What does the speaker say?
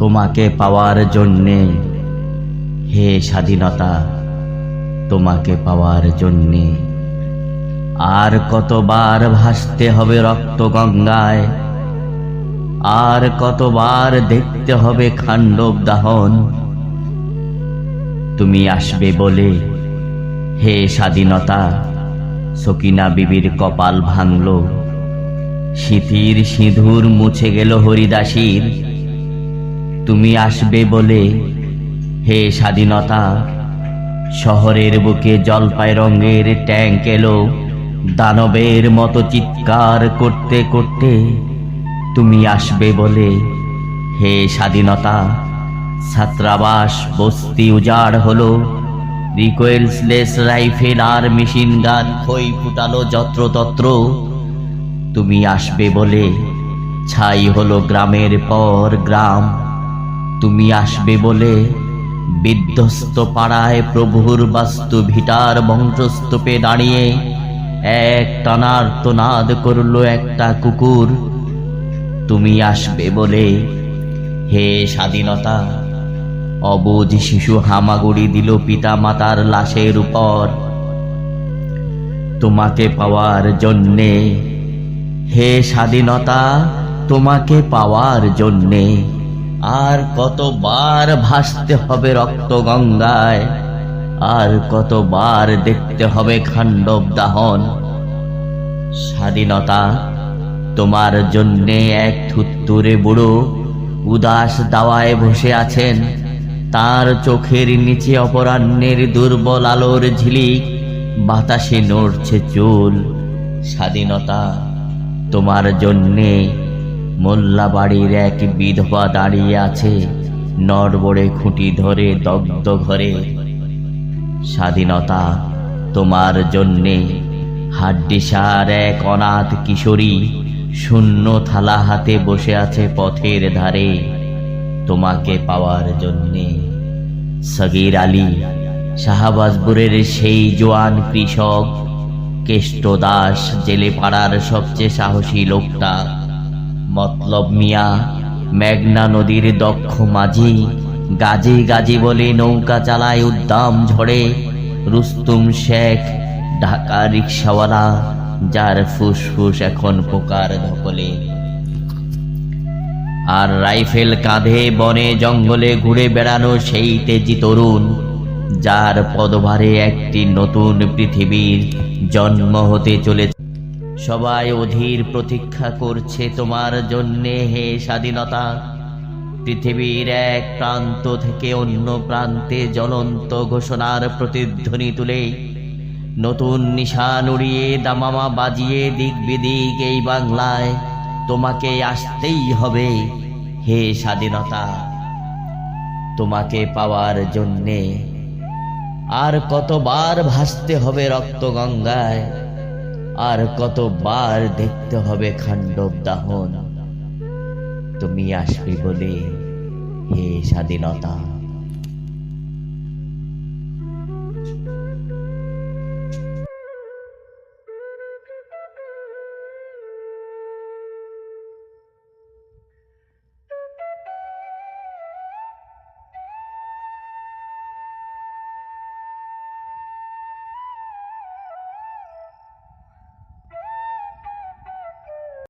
তোমাকে পাওয়ার জন্যে। হে স্বাধীনতা, তোমাকে পাওয়ার জন্যে। আর কতবার ভাসতে হবে রক্ত গঙ্গায়, আর কতবার দেখতে হবে খাণ্ডব দাহন। তুমি আসবে বলে, হে স্বাধীনতা, সকিনা বিবির কপাল ভাঙল। শীতির সিঁধুর মুছে গেল হরিদাসীর। তুমি আসবে বলে হে স্বাধীনতা, শহরের বুকে জলপাই রঙের ট্যাঙ্ক এলো। দানবের মতো চিৎকার করতে করতে তুমি আসবে বলে হে স্বাধীনতা, ছাত্রাবাস, বস্তি উজাড় হলো। রিকোয়েলসলেস রাইফেল আর মেশিন গান খই ফুটালো যত্রতত্র। তুমি আসবে বলে ছাই হলো গ্রামের পর গ্রাম। তুমি আসবে বলে বিধ্বস্ত পাড়ায় প্রভুর বাস্তু ভিটার বংশস্তূপে দাঁড়িয়ে এক টানার তোনাদ করল একটা কুকুর। তুমি আসবে বলে, হে স্বাধীনতা, অবুঝ শিশু হামাগুড়ি দিল পিতা মাতার লাশের উপর। তোমাকে পাওয়ার জন্যে, হে স্বাধীনতা, তোমাকে পাওয়ার জন্যে আর কতবার ভাসতে হবে রক্ত গঙ্গায়, আর কতবার দেখতে হবে খাণ্ডব দাহন। স্বাধীনতা তোমার জন্যে এক থুত্তুরে বুড়ো উদাস দাওয়ায় বসে আছেন। তার চোখের নিচে অপরাহ্নের দুর্বল আলোর ঝিলিক, বাতাসে নড়ছে চুল। স্বাধীনতা তোমার জন্যে মোল্লা বাড়ির এক বিধবা দাঁড়িয়ে আছে, নড়বড়ে খুঁটি ধরে দগ্ধ ঘরে। স্বাধীনতা তোমার জন্যে, হাড্ডিসার এক অনাথ কিশোরী শূন্য থালা হাতে বসে আছে পথের ধারে। তোমাকে পাওয়ার জন্যে সগির আলী, শাহবাজপুরের সেই জোয়ান কৃষক, কেষ্ট দাস জেলে পাড়ার সবচেয়ে সাহসী লোকটা। মতলব মিয়া, মেঘনা নদীর দক্ষ মাঝি, গাজি গাজি বলে নৌকা চালায় উদ্দাম ঝড়ে, রুস্তুম শেখ, ঢাকা রিক্সাওয়ালা, যার ফুসফুস এখন পোকার ধকলে। আর রাইফেল কাঁধে বনে জঙ্গলে ঘুরে বেড়ানো সেই তেজি তরুণ, যার পদভারে একটি নতুন পৃথিবীর জন্ম হতে চলেছে। সবাই অধীর প্রতীক্ষা করছে তোমার জন্যে হে স্বাধীনতা। পৃথিবীর এক প্রান্ত থেকে অন্য প্রান্তে জ্বলন্ত ঘোষণার প্রতিধ্বনি তুলে নতুন নিশান উড়িয়ে দামামা বাজিয়ে দিক বিদিক এই বাংলায় তোমাকে আসতেই হবে হে স্বাধীনতা। তোমাকে পাওয়ার জন্যে আর কতবার ভাসতে হবে রক্ত গঙ্গায় আর কতবার দেখতে হবে খান্ডব দাহন। তুমি আসবে বলে হে স্বাধীনতা